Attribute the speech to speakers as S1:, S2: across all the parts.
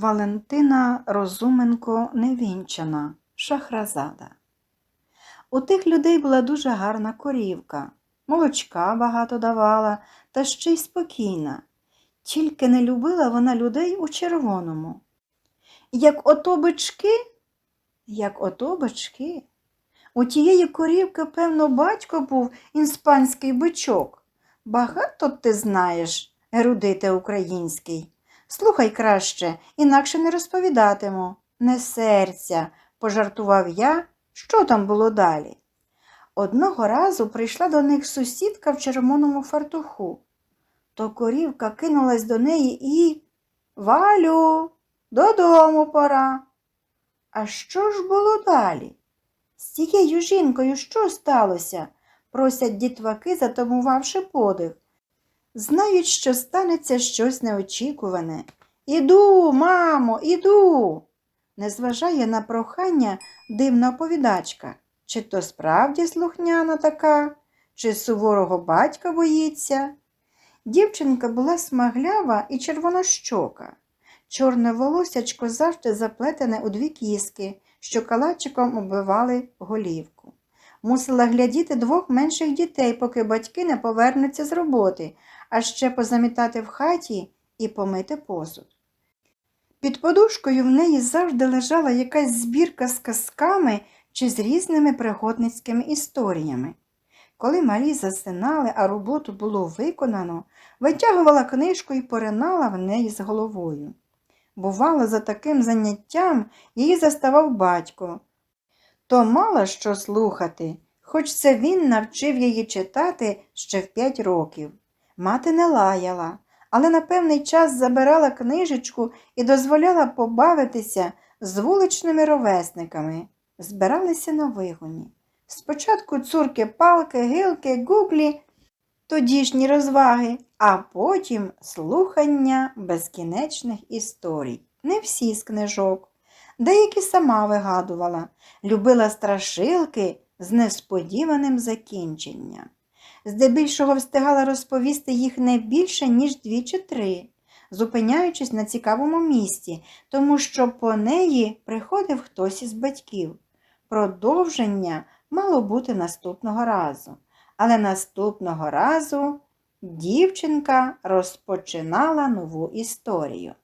S1: Валентина Розуменко Невінчана, Шахразада. У тих людей була дуже гарна корівка, молочка багато давала, та ще й спокійна. Тільки не любила вона людей у червоному. Як ото бички, як ото бички. У тієї корівки, певно, батько був інспанський бичок. Багато ти знаєш, ерудите український. Слухай краще, інакше не розповідатиму. Не серця, пожартував я, що там було далі. Одного разу прийшла до них сусідка в червоному фартуху. То корівка кинулась до неї і. Валю, додому пора. А що ж було далі? З цією жінкою що сталося? просять дітваки, затамувавши подих. Знають, що станеться щось неочікуване. Іду, мамо, іду. Не зважає на прохання дивна оповідачка. Чи то справді слухняна така, чи суворого батька боїться. Дівчинка була смаглява і червонощока. Чорне волосячко завжди заплетене у дві кіски, що калачиком оббивали голівку. Мусила глядіти двох менших дітей, поки батьки не повернуться з роботи, а ще позамітати в хаті і помити посуд. Під подушкою в неї завжди лежала якась збірка з казками чи з різними пригодницькими історіями. Коли малі засинали, а роботу було виконано, витягувала книжку і поринала в неї з головою. Бувало, за таким заняттям її заставав батько. То мала що слухати, хоч це він навчив її читати ще в п'ять років. Мати не лаяла, але на певний час забирала книжечку і дозволяла побавитися з вуличними ровесниками. Збиралися на вигоні. Спочатку цурки, палки, гилки, гуглі, тодішні розваги, а потім слухання безкінечних історій. Не всі з книжок. Деякі сама вигадувала, любила страшилки з несподіваним закінченням. Здебільшого встигала розповісти їх не більше, ніж дві чи три, зупиняючись на цікавому місці, тому що по неї приходив хтось із батьків. Продовження мало бути наступного разу. Але наступного разу дівчинка розпочинала нову історію.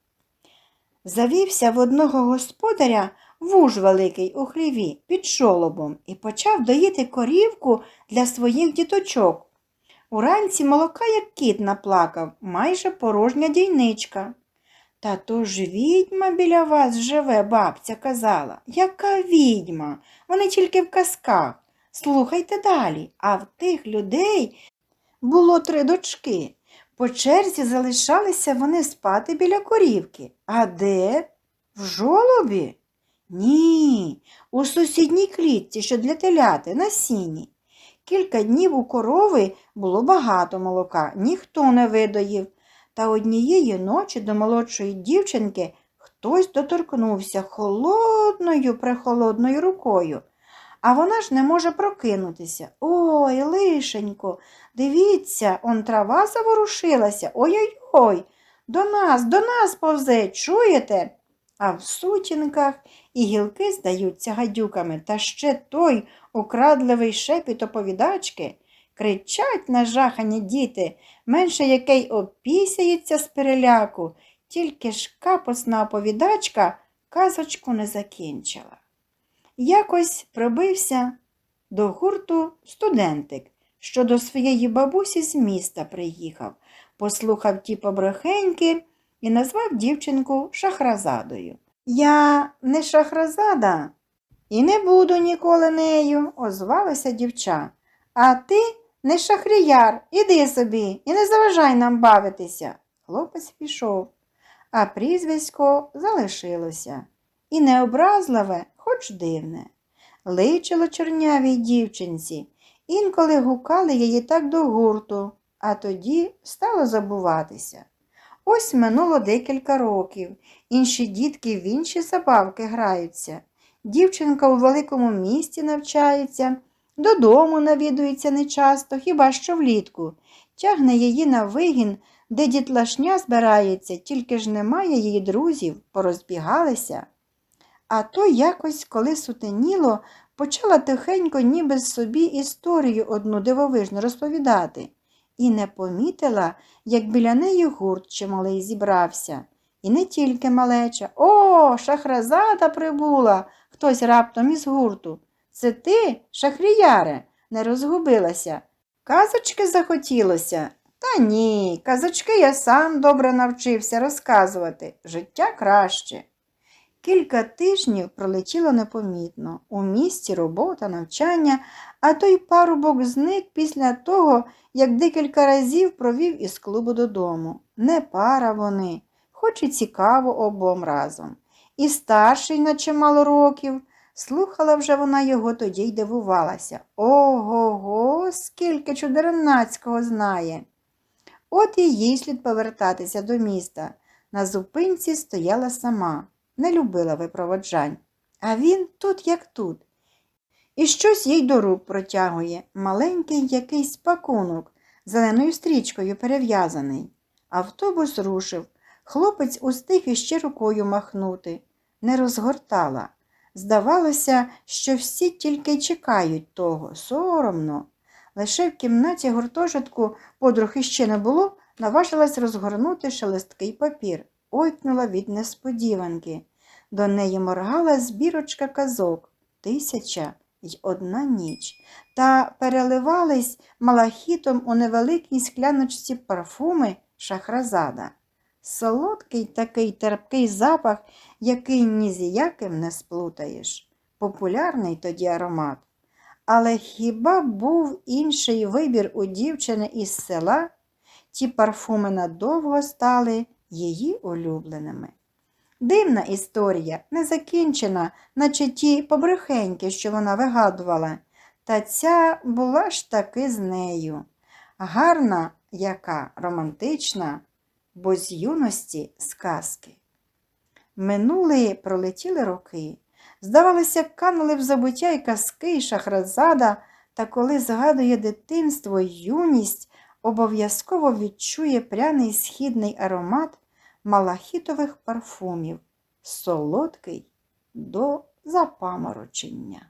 S1: Завівся в одного господаря вуж великий у хліві під шолобом і почав доїти корівку для своїх діточок. Уранці молока, як кіт наплакав, майже порожня дійничка. Та то ж відьма біля вас живе, бабця казала. Яка відьма? Вони тільки в казках. Слухайте далі, а в тих людей було три дочки. По черзі залишалися вони спати біля корівки. А де? В жолобі? Ні, у сусідній клітці, що для теляти, на сіні. Кілька днів у корови було багато молока, ніхто не видоїв. Та однієї ночі до молодшої дівчинки хтось доторкнувся холодною прехолодною рукою. А вона ж не може прокинутися. Ой, лишенько, дивіться, он трава заворушилася. Ой-ой-ой, до нас, до нас повзе, чуєте? А в сутінках і гілки здаються гадюками, та ще той украдливий шепіт оповідачки. Кричать нажахані діти, менше який опісяється з переляку, тільки ж капосна оповідачка казочку не закінчила. Якось пробився до гурту студентик, що до своєї бабусі з міста приїхав, послухав ті побрехеньки і назвав дівчинку шахразадою. Я не шахразада і не буду ніколи нею, озвалася дівча. А ти не шахрияр, іди собі і не заважай нам бавитися. Хлопець пішов, а прізвисько залишилося. І необразливе, хоч дивне. Личило чорнявій дівчинці, інколи гукали її так до гурту, а тоді стало забуватися. Ось минуло декілька років, інші дітки в інші забавки граються. Дівчинка у великому місті навчається, додому навідується нечасто, хіба що влітку, тягне її на вигін де дітлашня збирається, тільки ж немає її друзів, порозбігалися. А то якось, коли сутеніло, почала тихенько, ніби собі історію одну дивовижну розповідати, і не помітила, як біля неї гурт чималий зібрався. І не тільки малеча. О, шахразада прибула, хтось раптом із гурту. Це ти, шахріяре, не розгубилася. Казочки захотілося. Та ні, казочки я сам добре навчився розказувати. Життя краще. Кілька тижнів пролетіло непомітно. У місті робота, навчання, а той парубок зник після того, як декілька разів провів із клубу додому. Не пара вони, хоч і цікаво обом разом. І старший на чимало років. Слухала вже вона його, тоді й дивувалася. Ого, го скільки чудернацького знає. От і їй слід повертатися до міста. На зупинці стояла сама, не любила випроводжань. А він тут, як тут. І щось їй до рук протягує, маленький якийсь пакунок, зеленою стрічкою перев'язаний. Автобус рушив. Хлопець устиг іще рукою махнути. Не розгортала. Здавалося, що всі тільки чекають того, соромно. Лише в кімнаті гуртожитку подруг іще не було, наважилась розгорнути шелесткий папір, ойкнула від несподіванки. До неї моргала збірочка казок тисяча й одна ніч, та переливались малахітом у невеликій скляночці парфуми шахразада. Солодкий такий терпкий запах, який ні з яким не сплутаєш. Популярний тоді аромат. Але хіба був інший вибір у дівчини із села? Ті парфуми надовго стали її улюбленими. Дивна історія, не закінчена, наче ті побрехеньки, що вона вигадувала. Та ця була ж таки з нею. Гарна, яка романтична, бо з юності сказки. Минули, пролетіли роки. Здавалося, канули в забуття й казки, і шахразада, та коли згадує дитинство юність, обов'язково відчує пряний східний аромат малахітових парфумів, солодкий до запаморочення.